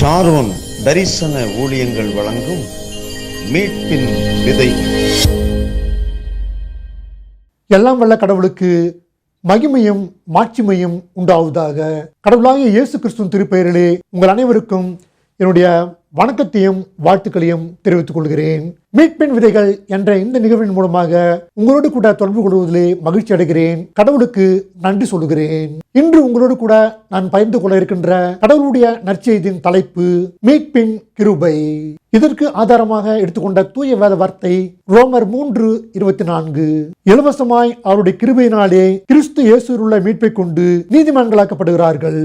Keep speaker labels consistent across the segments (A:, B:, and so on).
A: Sharon தரிசன ஊழியங்கள் வழங்கும் மீட்பின் விதை.
B: எல்லாம் வல்ல கடவுளுக்கு மகிமையும் மாட்சிமையும் உண்டாவதாக. கடவுளாகிய இயேசு கிறிஸ்துவின் திருப்பெயரிலே உங்கள் அனைவருக்கும் என்னுடைய வணக்கத்தையும் வாழ்த்துக்களையும் தெரிவித்துக் கொள்கிறேன். மீட்பின் விதைகள் என்ற இந்த நிகழ்வின் மூலமாக உங்களோடு கூட தொடர்பு கொள்வதிலே மகிழ்ச்சி அடைகிறேன். கடவுளுக்கு நன்றி சொல்லுகிறேன். இன்று உங்களோடு கூட நான் பயந்து கொள்ள இருக்கின்ற கடவுளுடைய நற்செய்தியின் தலைப்பு மீட்பின் கிருபை. இதற்கு ஆதாரமாக எடுத்துக்கொண்ட தூய வேத வார்த்தை ரோமர் மூன்று இருபத்தி நான்கு. இலவசமாய் அவருடைய கிருபையினாலே கிறிஸ்து இயேசுவில் மீட்பை கொண்டு நீதிமன்றங்களாக்கப்படுகிறார்கள்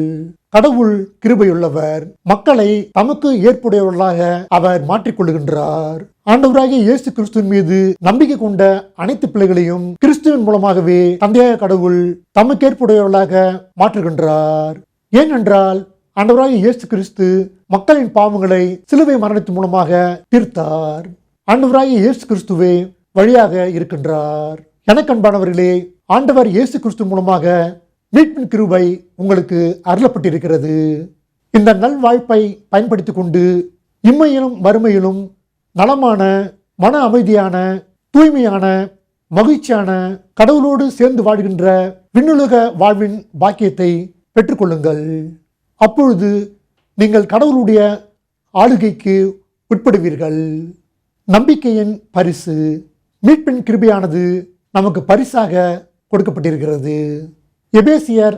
B: கடவுள் கிருபையுள்ளவர். மக்களை தமக்கு உடையவர்களாக அவர் மாற்றிக்கொள்கின்றார் ஆண்டவராகிய இயேசு கிறிஸ்துவின் மீது நம்பிக்கை கொண்ட அனைத்து பிள்ளைகளையும் கிறிஸ்துவின் மூலமாகவே தந்தையாக கடவுள் தமக்கேற்புடையவர்களாக மாற்றுகின்றார். ஏனென்றால் ஆண்டவராகிய இயேசு கிறிஸ்து மக்களின் பாவங்களை சிலுவை மரணத்தின் மூலமாக தீர்த்தார். ஆண்டவராகிய இயேசு கிறிஸ்துவே வழியாக இருக்கின்றார். எனக்கன்பானவர்களே ஆண்டவர் இயேசு கிறிஸ்து மூலமாக மீட்பின் கிருபை உங்களுக்கு அருளப்பட்டிருக்கிறது. இந்த நல்வாய்ப்பை பயன்படுத்தி கொண்டு இம்மையிலும் வறுமையிலும் நலமான மன அமைதியான தூய்மையான மகிழ்ச்சியான கடவுளோடு சேர்ந்து வாழ்கின்ற விண்ணுலக வாழ்வின் பாக்கியத்தை பெற்றுக்கொள்ளுங்கள். அப்பொழுது நீங்கள் கடவுளுடைய ஆளுகைக்கு உட்படுவீர்கள். நம்பிக்கையின் பரிசு மீட்பின் கிருபையானது நமக்கு பரிசாக கொடுக்கப்பட்டிருக்கிறது. எபேசியர்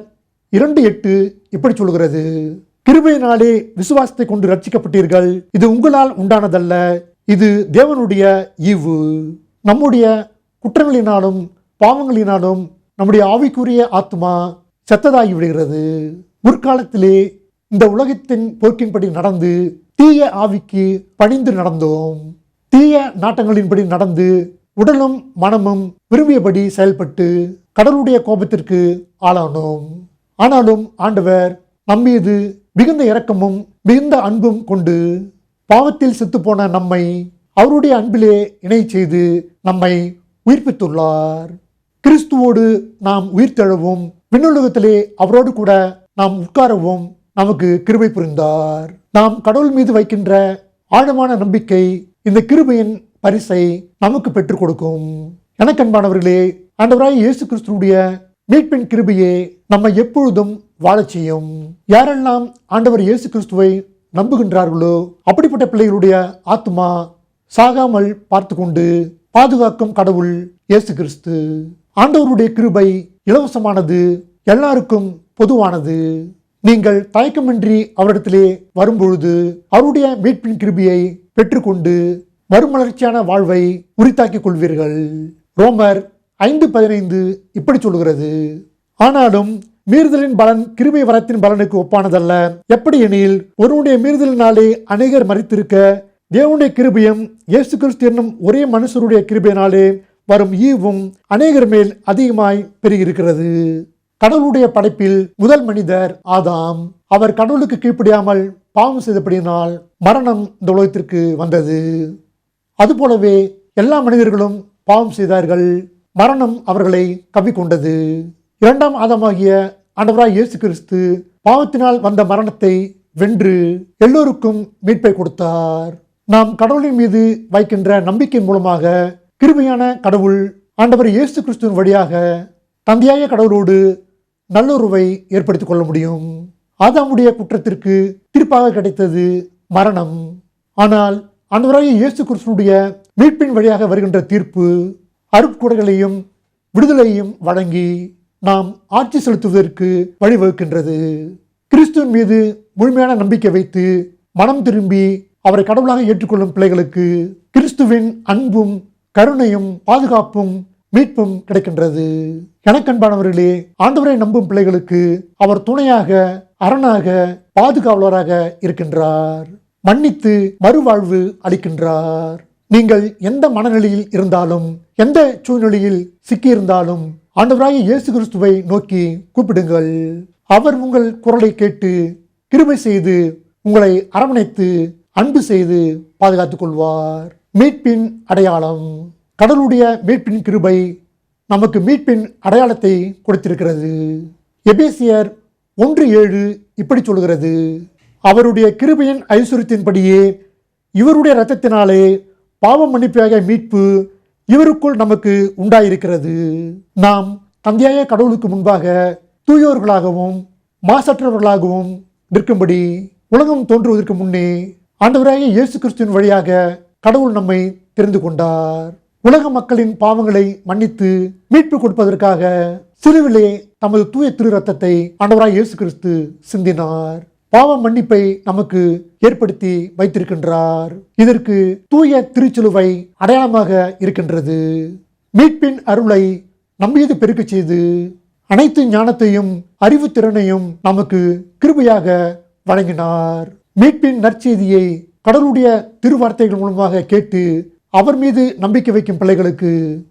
B: இரண்டு எட்டு இப்படி சொல்கிறது. கிருபையினாலே விசுவாசத்தை கொண்டு ரட்சிக்கப்பட்டீர்கள். இது உங்களால் உண்டானதல்ல. இது தேவனுடைய ஈவு. நம்முடைய குற்றங்களினாலும் பாவங்களினாலும் நம்முடைய ஆவிக்குரிய ஆத்மா செத்ததாகி விடுகிறது. முற்காலத்திலே இந்த உலகத்தின் போக்கின்படி நடந்து தீய ஆவிக்கு பணிந்து நடந்தோம். தீய நாட்டங்களின்படி நடந்து உடலும் மனமும் விரும்பியபடி செயல்பட்டு கடவுளுடைய கோபத்திற்கு ஆளானோம். ஆனாலும் ஆண்டவர் நம்மீது மிகுந்த இரக்கமும் மிகுந்த அன்பும் கொண்டு பாவத்தில் செத்துப்போன நம்மை அவருடைய அன்பிலே இணை செய்து நம்மை உயிர்ப்பித்துள்ளார். கிறிஸ்துவோடு நாம் உயிர்த்தெழவும் விண்ணுலகத்திலே அவரோடு கூட நாம் உட்காரவும் நமக்கு கிருபை புரிந்தார். நாம் கடவுள் மீது வைக்கின்ற ஆழமான நம்பிக்கை இந்த கிருபையின் பரிசை நமக்கு பெற்றுக் கொடுக்கும். எனக்கன்பானவர்களே ஆண்டவராய் இயேசு கிறிஸ்துவுடைய மீட்பின் கிருபையே நம்மை எப்பொழுதும் வாழச் செய்யும் யாரெல்லாம் ஆண்டவர் இயேசு கிறிஸ்துவை நம்புகின்றார்களோ அப்படிப்பட்ட பிள்ளைகளுடைய ஆத்மா சாகாமல் பார்த்து கொண்டு பாதுகாக்கும் கடவுள் இயேசு கிறிஸ்து. ஆண்டவருடைய கிருபை இலவசமானது எல்லாருக்கும் பொதுவானது. நீங்கள் தயக்கமின்றி அவரிடத்திலே வரும்பொழுது அவருடைய மீட்பின் கிருபியை பெற்றுக்கொண்டு மறுமலர்ச்சியான வாழ்வை உரித்தாக்கிக் கொள்வீர்கள். ரோமர் ஐந்து பதினைந்து இப்படி சொல்கிறது ஆனாலும் மீறுதலின் பலன் கிருபை வரத்தின் பலனுக்கு ஒப்பானதல்ல. எப்படி எனில் ஒருவனுடைய மீறுதலினாலே அநேகர் மறித்திருக்க தேவனுடைய கிருபையும் இயேசு கிறிஸ்து என்னும் ஒரே மனுஷருடைய கிருபையினாலே வரும் ஈவும் அநேகர் மேல் அதிகமாய் பெருகியிருக்கிறது. கடவுளுடைய படைப்பில் முதல் மனிதர் ஆதாம். அவர் கடவுளுக்கு கீழ்ப்படியாமல் பாவம் செய்தபடியினால் மரணம் இந்த உலகத்திற்கு வந்தது. அதுபோலவே எல்லா மனிதர்களும் பாவம் செய்தார்கள். மரணம் அவர்களை கவ்விக்கொண்டது. இரண்டாம் ஆதமாகிய ஆண்டவராய் இயேசு கிறிஸ்து பாவத்தினால் வந்த மரணத்தை வென்று எல்லோருக்கும் மீட்பை கொடுத்தார். நாம் கடவுளின் மீது வைக்கின்ற நம்பிக்கை மூலமாக கிருமையான கடவுள் ஆண்டவர் இயேசு கிறிஸ்துவின் வழியாக தந்தையாய கடவுளோடு நல்லுறவை ஏற்படுத்திக் கொள்ள முடியும். ஆதாமுடைய குற்றத்திற்கு தீர்ப்பாக கிடைத்தது மரணம். ஆனால் ஆண்டவராகிய இயேசு கிறிஸ்துடைய மீட்பின் வழியாக வருகின்ற தீர்ப்பு அருட்கொடைகளையும் விடுதலையும் வழங்கி நாம் ஆட்சி செலுத்துவதற்கு வழிவகுக்கின்றது. கிறிஸ்துவின் மீது முழுமையான நம்பிக்கை வைத்து மனம் திரும்பி அவரை கடவுளாக ஏற்றுக்கொள்ளும் பிள்ளைகளுக்கு கிறிஸ்துவின் அன்பும் கருணையும் பாதுகாப்பும் மீட்பும் கிடைக்கின்றது. எனக்கன்பானவர்களே ஆண்டவரை நம்பும் பிள்ளைகளுக்கு அவர் துணையாக அரணாக பாதுகாவலராக இருக்கின்றார். மன்னித்து மறுவாழ்வு அளிக்கின்றார். நீங்கள் எந்த மனநிலையில் இருந்தாலும் எந்த சூழ்நிலையில் சிக்கியிருந்தாலும் ஆண்டவராய இயேசு கிறிஸ்துவை நோக்கி கூப்பிடுங்கள். அவர் உங்கள் குரலை கேட்டு கிருமை செய்து உங்களை அரவணைத்து அன்பு செய்து பாதுகாத்துக் கொள்வார். மீட்பின் அடையாளம். கடலுடைய மீட்பின் கிருபை நமக்கு மீட்பின் அடையாளத்தை கொடுத்திருக்கிறது. எபேசியர் ஒன்று ஏழு இப்படி சொல்கிறது. அவருடைய கிருபையின் ஐஸ்வர்யத்தின்படியே இவருடைய இரத்தத்தினாலே பாவ மன்னிப்பாக மீட்பு இவருக்குள் நமக்கு உண்டாயிருக்கிறது. நாம் தந்தையாய கடவுளுக்கு முன்பாக தூயோர்களாகவும் மாசற்றவர்களாகவும் நிற்கும்படி உலகம் தோன்றுவதற்கு முன்னே ஆண்டவராக இயேசு கிறிஸ்துவின் வழியாக கடவுள் நம்மை தெரிந்து கொண்டார். உலக மக்களின் பாவங்களை மன்னித்து மீட்பு கொடுப்பதற்காக சிறுவிலே தமது தூய திரு ரத்தத்தை ஆண்டவராய் இயேசு கிறிஸ்து சிந்தினார். பாவ மன்னிப்பை நமக்கு ஏற்படுத்தி வைத்திருக்கின்றார். இதற்கு தூய திருச்சிலுவை அடையாளமாக இருக்கின்றது. மீட்பின் அருளை நம்பியது பெருக்கச் செய்து அனைத்து ஞானத்தையும் அறிவுத்திறனையும் நமக்கு கிருபையாக வழங்கினார். மீட்பின் நற்செய்தியை கடவுளுடைய திருவார்த்தைகள் மூலமாக கேட்டு அவர் மீது நம்பிக்கை வைக்கும் பிள்ளைகளுக்கு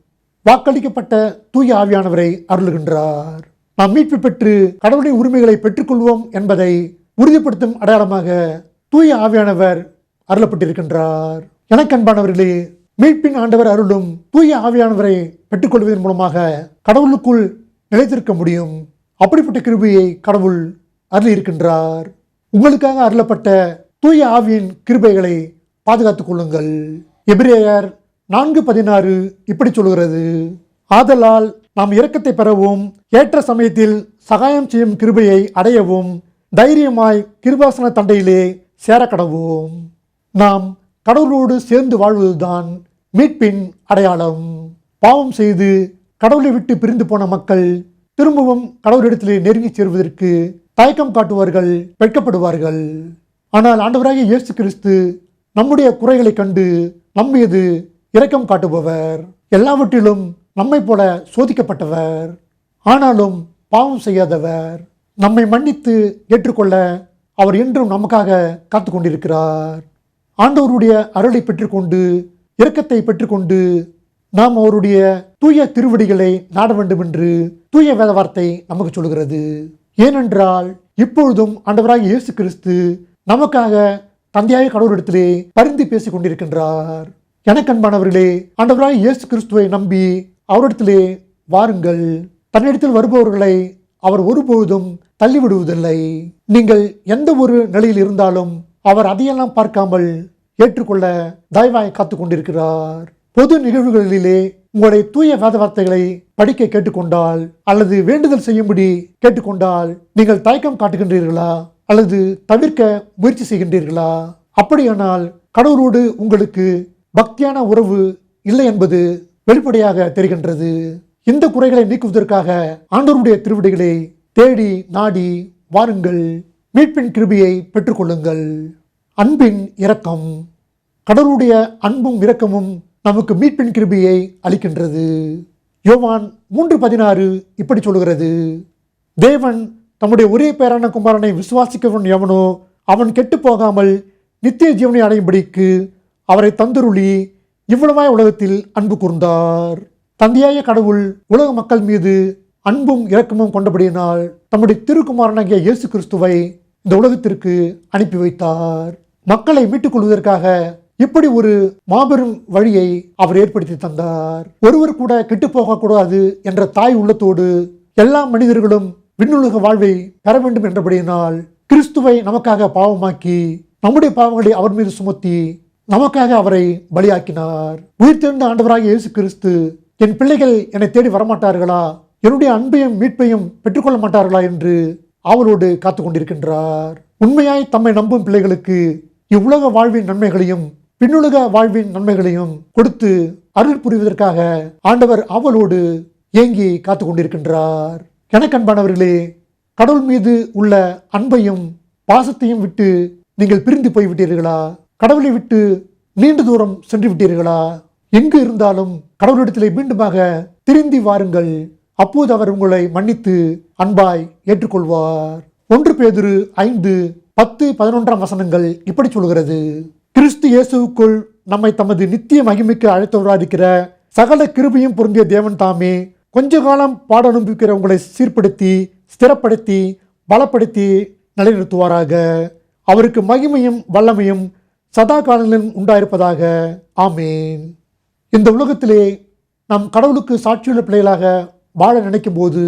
B: வாக்களிக்கப்பட்ட தூய ஆவியானவரை அருளுகின்றார். நாம் மீட்பு பெற்று கடவுளின் உரிமைகளை பெற்றுக்கொள்வோம் என்பதை உறுதிப்படுத்தும் அடையாளமாக தூய ஆவியானவர் அருளப்பட்டிருக்கின்றார். எனக்கன்பானவர்களே மீட்பின் ஆண்டவர் அருளும் தூய ஆவியானவரை பெற்றுக்கொள்வதன் மூலமாக கடவுளுக்குள் நிலைத்திருக்க முடியும். அப்படிப்பட்ட கிருபையை கடவுள் அருளியிருக்கின்றார். உங்களுக்காக அருளப்பட்ட தூய ஆவியின் கிருபைகளை பாதுகாத்துக் கொள்ளுங்கள். எபிரேயர் நான்கு பதினாறு இப்படி சொல்கிறது. ஆதலால் நாம் இரக்கத்தை பெறவும் ஏற்ற சமயத்தில் சகாயம் செய்யும் கிருபையை அடையவும் தைரியமாய் கிருபாசன தண்டையிலே சேர கடவோம் நாம் கடவுளோடு சேர்ந்து வாழ்வதுதான் மீட்பின் அடையாளம். பாவம் செய்து கடவுளை விட்டு பிரிந்து போன மக்கள் திரும்பவும் கடவுளிடத்திலே நெருங்கி சேர்வதற்கு தயக்கம் காட்டுவார்கள் வெட்கப்படுவார்கள். ஆனால் ஆண்டவராகிய இயேசு கிறிஸ்து நம்முடைய குறைகளை கண்டு நம்மீது இரக்கம் காட்டுபவர். எல்லாவற்றிலும் நம்மை போல சோதிக்கப்பட்டவர். ஆனாலும் பாவம் செய்யாதவர். நம்மை மன்னித்து ஏற்றுக்கொள்ள அவர் என்றும் நமக்காக காத்து கொண்டிருக்கிறார் ஆண்டவருடைய அருளை பெற்றுக்கொண்டு இரக்கத்தை பெற்றுக்கொண்டு நாம் அவருடைய தூய திருவடிகளை நாட வேண்டும் என்று தூய வேத வார்த்தை நமக்கு சொல்கிறது ஏனென்றால் இப்பொழுதும் ஆண்டவராக இயேசு கிறிஸ்து நமக்காக தந்தையாய கடவுளிடத்திலே பரிந்து பேசிக் கொண்டிருக்கின்றார் எனக்கன்பானவர்களே ஆண்டவராக இயேசு கிறிஸ்துவை நம்பி அவரிடத்திலே வாருங்கள். தன்னிடத்தில் வருபவர்களை அவர் ஒருபொழுதும் தள்ளிவிடுவதில்லை. நீங்கள் எந்த ஒரு நிலையில் இருந்தாலும் அவர் அதையெல்லாம் பார்க்காமல் ஏற்றுக்கொள்ள தயவாய் காத்து கொண்டிருக்கிறார். பொது நிகழ்வுகளிலே உங்களுடைய தூய வேத வார்த்தைகளை படிக்க கேட்டுக்கொண்டால் அல்லது வேண்டுதல் செய்யும்படி கேட்டுக்கொண்டால் நீங்கள் தயக்கம் காட்டுகின்றீர்களா? அல்லது தவிர்க்க முயற்சி செய்கின்றீர்களா? அப்படியானால் கடவுளோடு உங்களுக்கு பக்தியான உறவு இல்லை என்பது வெளிப்படையாக தெரிகின்றது. இந்த குறைகளை நீக்குவதற்காக ஆண்டவருடைய திருவிடைகளை தேடி நாடி வாருங்கள். மீட்பின் கிருபியை பெற்றுக்கொள்ளுங்கள். அன்பின் இரக்கம். கடவுளுடைய அன்பும் இரக்கமும் நமக்கு மீட்பின் கிருபியை அளிக்கின்றது. யோவான் மூன்று பதினாறு இப்படி சொல்கிறது தேவன் தம்முடைய ஒரே பேரான குமாரனை விசுவாசிக்கவன் எவனோ அவன் கெட்டு போகாமல் நித்திய ஜீவனை அடையும்படிக்கு அவரை தந்துருளி இவ்வளவாய் உலகத்தில் அன்பு கூர்ந்தார். தந்தையாய கடவுள் உலக மக்கள் மீது அன்பும் இரக்கமும் கொண்டபடியினால் தம்முடைய திருக்குமாரனாகிய இயேசு கிறிஸ்துவை இந்த உலகத்திற்கு அனுப்பி வைத்தார். மக்களை மீட்டுக் கொள்வதற்காக இப்படி ஒரு மாபெரும் வழியை அவர் ஏற்படுத்தி தந்தார். ஒருவர் கூட கெட்டு போகக்கூடாது என்ற தாய் உள்ளத்தோடு எல்லா மனிதர்களும் விண்ணுலக வாழ்வை பெற வேண்டும் என்றபடியினால் கிறிஸ்துவை நமக்காக பாவமாக்கி நம்முடைய பாவங்களை அவர் மீது சுமத்தி நமக்காக அவரை பலியாக்கினார். உயிர்த்தெழுந்த ஆண்டவராக இயேசு கிறிஸ்து என் பிள்ளைகள் என்னை தேடி வரமாட்டார்களா? என்னுடைய அன்பையும் மீட்பையும் பெற்றுக்கொள்ள மாட்டார்களா என்று ஆவலோடு காத்து கொண்டிருக்கின்றார் உண்மையாய் தம்மை நம்பும் பிள்ளைகளுக்கு இவ்வுலக வாழ்வின் நன்மைகளையும் பின்னுலக வாழ்வின் நன்மைகளையும் கொடுத்து அருள் புரிவதற்காக ஆண்டவர் ஆவலோடு ஏங்கி காத்து கொண்டிருக்கின்றார் எனக்கன்பானவர்களே கடவுள் மீது உள்ள அன்பையும் பாசத்தையும் விட்டு நீங்கள் பிரிந்து போய்விட்டீர்களா? கடவுளை விட்டு நீண்ட தூரம் சென்று விட்டீர்களா எங்கு இருந்தாலும் கடவுளிடத்திலே மீண்டுமாக திரும்பி வாருங்கள். அப்போது அவர் உங்களை மன்னித்து அன்பாய் ஏற்றுக்கொள்வார். ஒன்று பேதுரு ஐந்து பத்து பதினொன்றாம் வசனங்கள் இப்படி சொல்கிறது கிறிஸ்து இயேசுவுக்குள் நம்மை தமது நித்திய மகிமைக்கு அழைத்தவராயிருக்கிற சகல கிருபையும் பொருந்திய தேவன் தாமே கொஞ்ச காலம் பாட அனுபவிக்கிற உங்களை சீர்படுத்தி ஸ்திரப்படுத்தி பலப்படுத்தி நிலைநிறுத்துவாராக. அவருக்கு மகிமையும் வல்லமையும் சதா காலங்களில் உண்டாயிருப்பதாக. ஆமேன். இந்த உலகத்திலே நாம் கடவுளுக்கு சாட்சியுள்ள பிள்ளைகளாக வாழ நினைக்கும் போது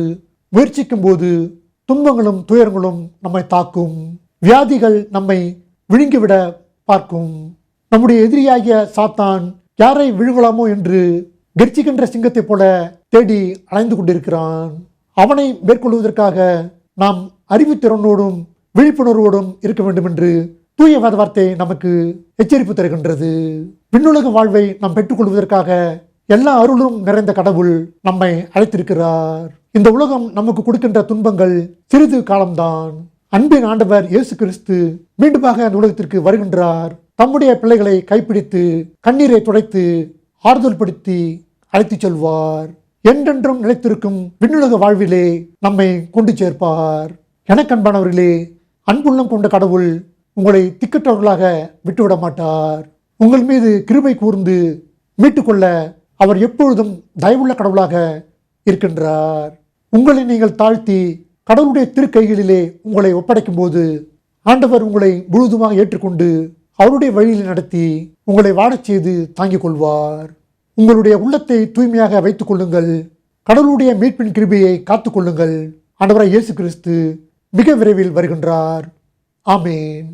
B: முயற்சிக்கும் போது துன்பங்களும் துயரங்களும் நம்மை தாக்கும். வியாதிகள் நம்மை விழுங்கிவிட பார்க்கும். நம்முடைய எதிரியாகிய சாத்தான் யாரை விழுங்கலாமோ என்று கெர்ச்சிக்கின்ற சிங்கத்தைப் போல தேடி அலைந்து கொண்டிருக்கிறான். அவனை மேற்கொள்வதற்காக நாம் அறிவுத்திறனோடும் விழிப்புணர்வோடும் இருக்க வேண்டும் என்று தூய வேத வார்த்தை நமக்கு எச்சரிப்பு தருகின்றது. விண்ணுலக வாழ்வை நாம் பெற்றுக்கொள்வதற்காக எல்லா அருளும் நிறைந்த கடவுள் நம்மை அழைத்திருக்கிறார். இந்த உலகம் நமக்கு கொடுக்கின்ற துன்பங்கள் சிறிது காலம்தான். அன்பின் ஆண்டவர் இயேசு கிறிஸ்து மீண்டுமாக அந்த உலகத்திற்கு வருகின்றார். தம்முடைய பிள்ளைகளை கைப்பிடித்து கண்ணீரை துடைத்து ஆறுதல் படுத்தி அழைத்துச் செல்வார். என்றென்றும் நிலைத்திருக்கும் விண்ணுலக வாழ்விலே நம்மை கொண்டு சேர்ப்பார். எனக்கன்பானவர்களே அன்புள்ளம் கொண்ட கடவுள் உங்களை திக்கற்றவர்களாக விட்டுவிட மாட்டார். உங்கள் மீது கிருபை கூர்ந்து மீட்டுக்கொள்ள அவர் எப்பொழுதும் தயவுள்ள கடவுளாக இருக்கின்றார். உங்களை நீங்கள் தாழ்த்தி கடவுளுடைய திருக்கைகளிலே உங்களை ஒப்படைக்கும் போது ஆண்டவர் உங்களை முழுதுமாக ஏற்றுக்கொண்டு அவருடைய வழியில் நடத்தி உங்களை வாடச் செய்து தாங்கிக் கொள்வார். உங்களுடைய உள்ளத்தை தூய்மையாக வைத்துக் கொள்ளுங்கள். கடவுளுடைய மீட்பின் கிருபையை காத்துக்கொள்ளுங்கள் ஆண்டவராய் இயேசு கிறிஸ்து மிக விரைவில் வருகின்றார். ஆமேன்.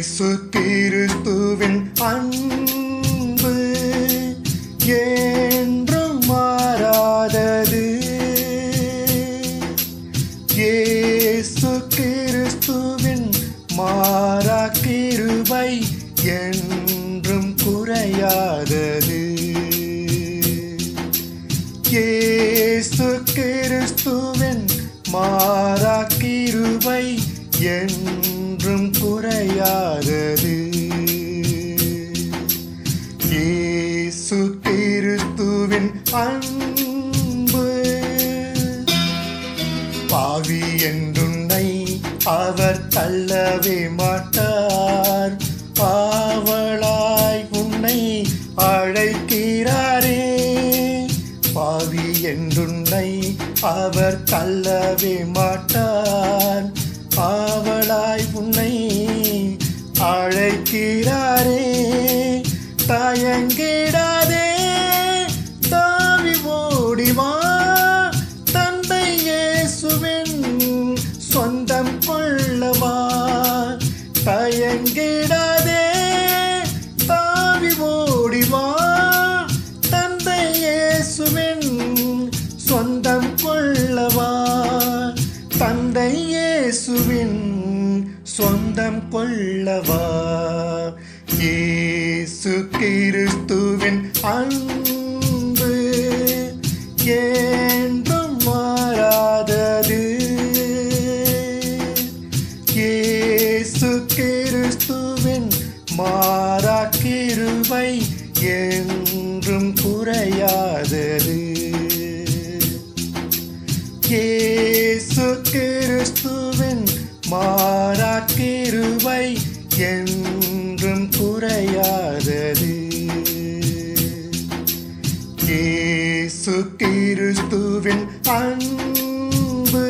C: இயேசு கிறிஸ்துவின் அன்பு என்றும் மாறாதது. இயேசு கிறிஸ்துவின் மாறா கிருபை என்றும் குறையாதது. இயேசு கிறிஸ்துவின் மாறா கிருபை என் குறையாதது இயேசு கிறிஸ்துவின் அன்பு. பாவி என்றுன்னை அவர் தள்ளவே மாட்டார். ஆவலாய் உன்னை அழைக்கிறாரே. பாவி என்றுன்னை அவர் தள்ளவே மாட்டார். ஆவலாய் உன்னை இருக்கிறாரே தயங்கிடாதே தாவி ஓடிவா தந்தை இயேசுவின் சொந்தம் கொள்ளவா. தயங்கிடாதே தாவி ஓடிவா தந்தை இயேசுவின் சொந்தம் கொள்ளவா. தந்தை இயேசுவின் சொந்தம் கொள்ளவா. கிறிஸ்துவின் அன்பு இயேசு கிறிஸ்துவின் அன்பு.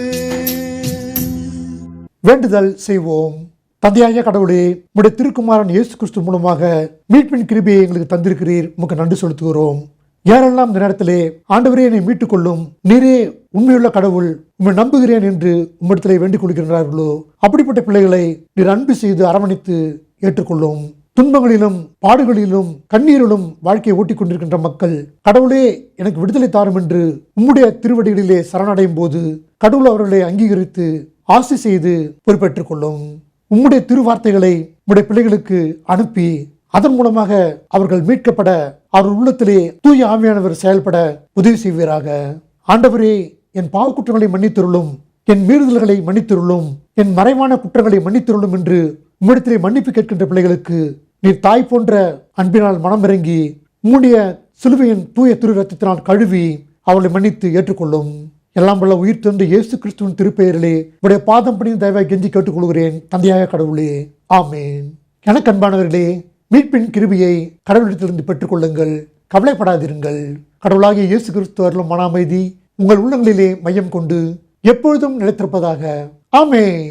B: வேண்டுதல் செய்வோம். தந்தையாய கடவுளே உடைய திருக்குமாரன் இயேசு கிறிஸ்து மூலமாக மீட்பின் கிருபியை எங்களுக்கு தந்திருக்கிறீர். உமக்கு நன்றி செலுத்துகிறோம். யாரெல்லாம் இந்த நேரத்திலே ஆண்டவரே என்னை மீட்டுக் கொள்ளும் நீரே உண்மையுள்ள கடவுள் உண்மை நம்புகிறேன் என்று உம்மிடத்திலே வேண்டிக் கொள்கின்றார்களோ அப்படிப்பட்ட பிள்ளைகளை நீர் அன்பு செய்து அரவணைத்து ஏற்றுக்கொள்ளும். துன்பங்களிலும் பாடுகளிலும் கண்ணீரிலும் வாழ்க்கையை ஓட்டிக் கொண்டிருக்கின்ற மக்கள் கடவுளே எனக்கு விடுதலை தாரும் என்று உம்முடைய திருவடிகளிலே சரணடையும் போது கடவுள் அவர்களை அங்கீகரித்து ஆசி செய்து பொறுப்பேற்றுக் கொள்ளும். உம்முடைய திருவார்த்தைகளை உம்முடைய பிள்ளைகளுக்கு அனுப்பி அதன் மூலமாக அவர்கள் மீட்கப்பட அவர் உள்ளத்திலே தூய ஆவியானவர் செயல்பட உதவி செய்வீராக. ஆண்டவரே என் பாவ குற்றங்களை என் மீறுதல்களை மன்னித்திருளும் என் மறைவான குற்றங்களை மன்னித்திருளும் என்று உம்மிடத்திலே மன்னிப்பு கேட்கின்ற பிள்ளைகளுக்கு நீர் தாய் போன்ற அன்பினால் மனம் இறங்கி உம்முடைய சிலுவையின் தூய திரு ரத்தத்தினால் கழுவி அவளை மன்னித்து ஏற்றுக்கொள்ளும். எல்லாம் வல்ல உயிர் தந்து இயேசு கிறிஸ்துவின் திருப்பெயரிலே உடைய பாதம் பணியும் தயவாய் கெஞ்சி கேட்டுக்கொள்கிறேன் தந்தையாக கடவுளே. ஆமேன். எனக்கு அன்பானவர்களே மீட்பின் கிருபியை கடவுளிடத்திலிருந்து பெற்றுக்கொள்ளுங்கள். கவலைப்படாதிருங்கள். கடவுளாகிய இயேசு கிறிஸ்து அருளும் மன அமைதி உங்கள் உள்ளங்களிலே மையம் கொண்டு எப்பொழுதும் நிலைத்திருப்பதாக. ஆமேன்.